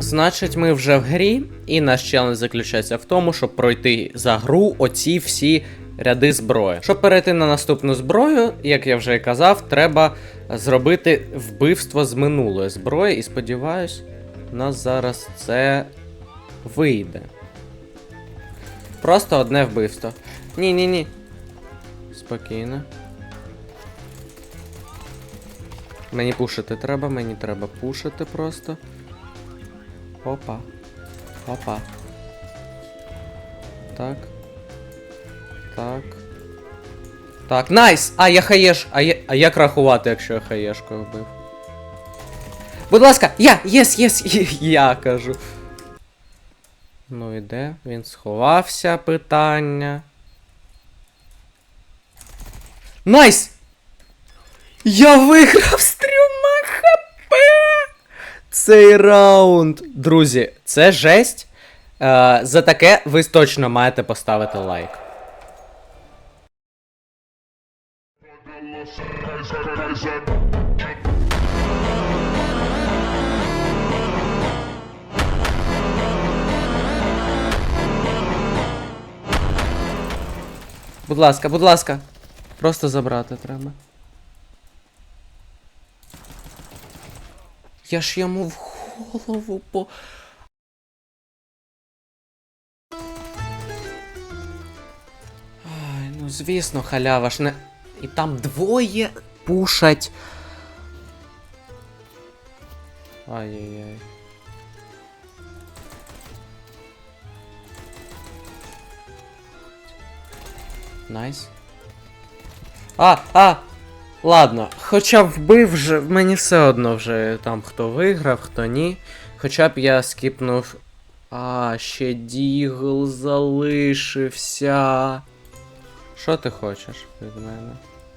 Значить, ми вже в грі, і наш челендж заключається в тому, щоб пройти за гру оці всі ряди зброї. Щоб перейти на наступну зброю, як я вже і казав, треба зробити вбивство з минулої зброї. І сподіваюсь, у нас зараз це вийде. Просто одне вбивство. Ні, ні, ні. Спокійно. Мені пушити треба, мені треба пушити просто. Опа. Опа. Так. Так. Так, найс! А, я хаєш. А, я... а як рахувати, якщо я хаєшкою вбив? Будь ласка, я! Єс, єс! Я кажу. Ну і де? Він сховався, питання. Найс! Я виграв хп! Цей раунд. Друзі, це жесть. Е, за таке ви точно маєте поставити лайк. Будь ласка, будь ласка. Просто забрати треба. Я ж йому в голову по. Ай, ну звісно, халява ж не. І там двоє пушать. Ай-яй-яй. Найс. А, а! Ладно, хоча б вбив вже, мені все одно вже там хто виграв, хто ні. Хоча б я скіпнув. А, ще Дігл залишився. Що ти хочеш від мене?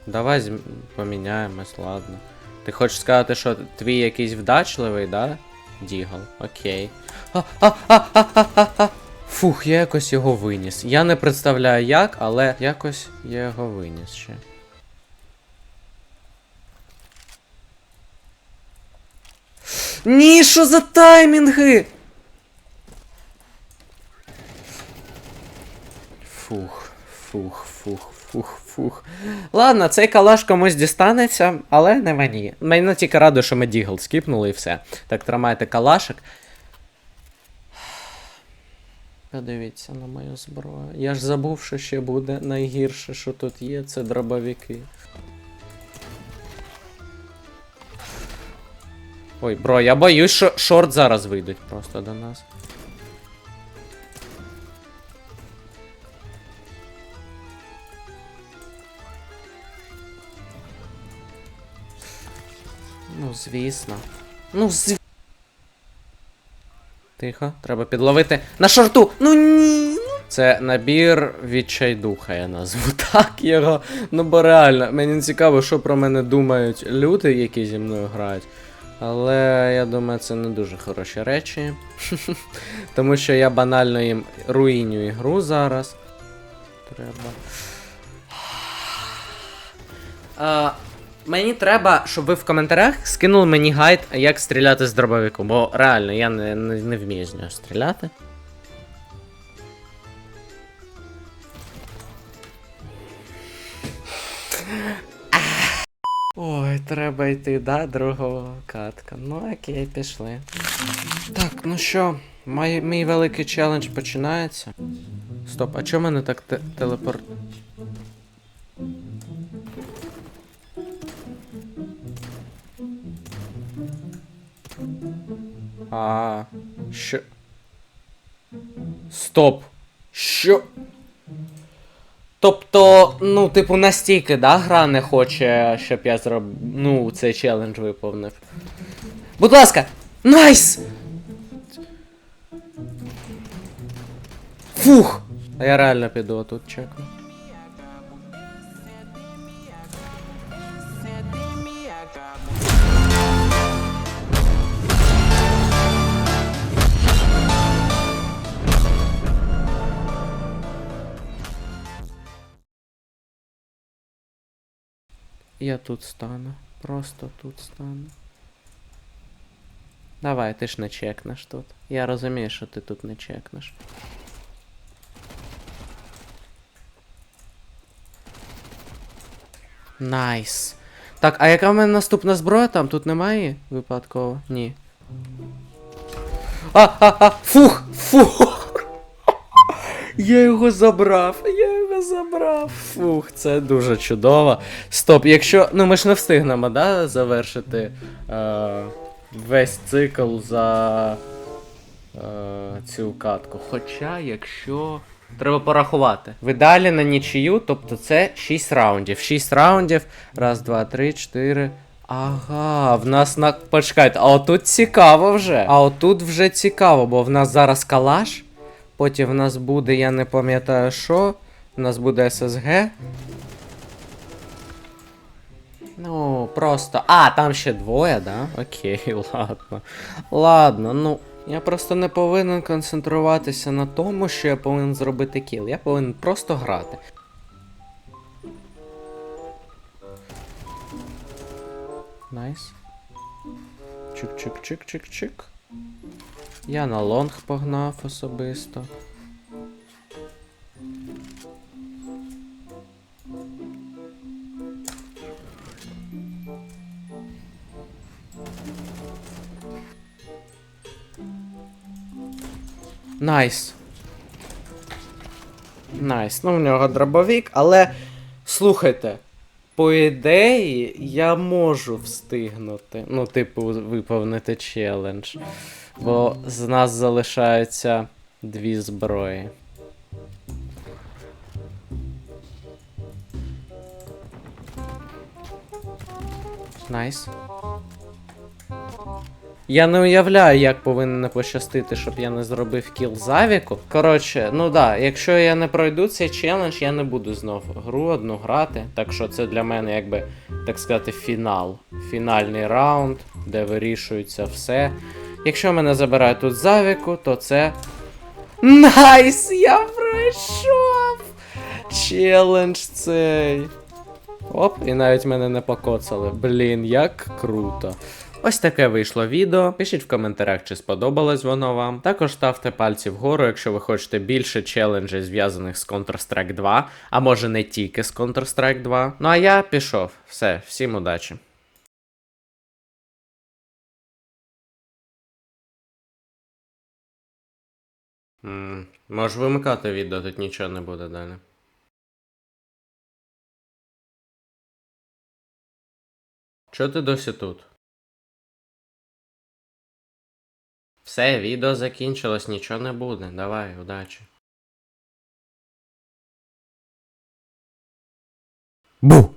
Давай зм... поміняємось, ладно. Ти хочеш сказати, що твій якийсь вдачливий, да? Дігл, окей. А, а, а, а, а, а, а. Фух, я якось його виніс. Я не представляю як, але якось я його виніс ще. Ні, що за таймінги? Фух, фух, фух, фух, фух. Ладно, цей калаш комусь дістанеться, але не мені. Мене тільки радує, що ми дігл скіпнули і все. Так, тримайте калашик. Подивіться на мою зброю. Я ж забув, що ще буде найгірше, що тут є, це дробовики. Ой, бро, я боюсь, що шорт зараз вийдуть просто до нас. Ну, звісно. Ну, звісно. Тихо, треба підловити. На шорту! Ну ні! Це набір відчайдуха, я назву так його. Ну бо реально, мені цікаво, що про мене думають люди, які зі мною грають. Але я думаю, це не дуже хороші речі. Тому що я банально їм руїню ігру зараз. Треба. А, мені треба, щоб ви в коментарях скинули мені гайд, як стріляти з дробовику, бо реально я не, не, не вмію з нього стріляти. Треба йти, да, другого катка. Ну окей, пішли. Так, ну що, мій, мій великий челендж починається. Стоп, а чому мене так те телепорт. А, що? Стоп. Що? Тобто, ну, типу, настільки, да, гра не хоче, щоб я зроб... Ну, цей челендж виповнив. Будь ласка! Найс! Фух! А я реально піду тут чекаю. Я тут стану. Просто тут стану. Давай, ти ж не чекнеш тут. Я розумію, що ти тут не чекнеш. Найс. Так, а яка в мене наступна зброя там? Тут немає випадково? Ні. А, а, а, фух, фух. Я його забрав, я забрав. Фух, це дуже чудово. Стоп, якщо. Ну ми ж не встигнемо, да, завершити е, весь цикл за е, цю катку. Хоча, якщо. Треба порахувати. Ви далі на нічию, тобто це 6 раундів. 6 раундів. Раз, два, три, чотири. Ага, в нас на. Почекайте, а отут цікаво вже. А отут вже цікаво, бо в нас зараз калаш. Потім в нас буде, я не пам'ятаю що. В нас буде ССГ. Ну, просто. А, там ще двоє, да? Окей, ладно. Ладно, ну. Я просто не повинен концентруватися на тому, що я повинен зробити кіл. Я повинен просто грати. Найс. Чик-чик-чик-чик-чик. Я на лонг погнав особисто. Найс. Найс. Ну, в нього дробовик, але слухайте. По ідеї, я можу встигнути. Ну, типу, виповнити челендж. Бо з нас залишаються дві зброї. Найс. Я не уявляю, як повинно не пощастити, щоб я не зробив кіл завіку. Коротше, ну да, якщо я не пройду цей челендж, я не буду знов гру одну грати. Так що це для мене, якби, так сказати, фінал. Фінальний раунд, де вирішується все. Якщо мене забирають тут завіку, то це. Найс! Я пройшов! Челендж цей. Оп, і навіть мене не покоцали. Блін, як круто. Ось таке вийшло відео. Пишіть в коментарях, чи сподобалось воно вам. Також ставте пальці вгору, якщо ви хочете більше челенджів, зв'язаних з Counter-Strike 2, а може не тільки з Counter-Strike 2. Ну а я пішов. Все, всім удачі. Mm, можеш вимикати відео, тут нічого не буде далі. Чого ти досі тут? Все, відео закінчилось, нічого не буде. Давай, удачі. Бу!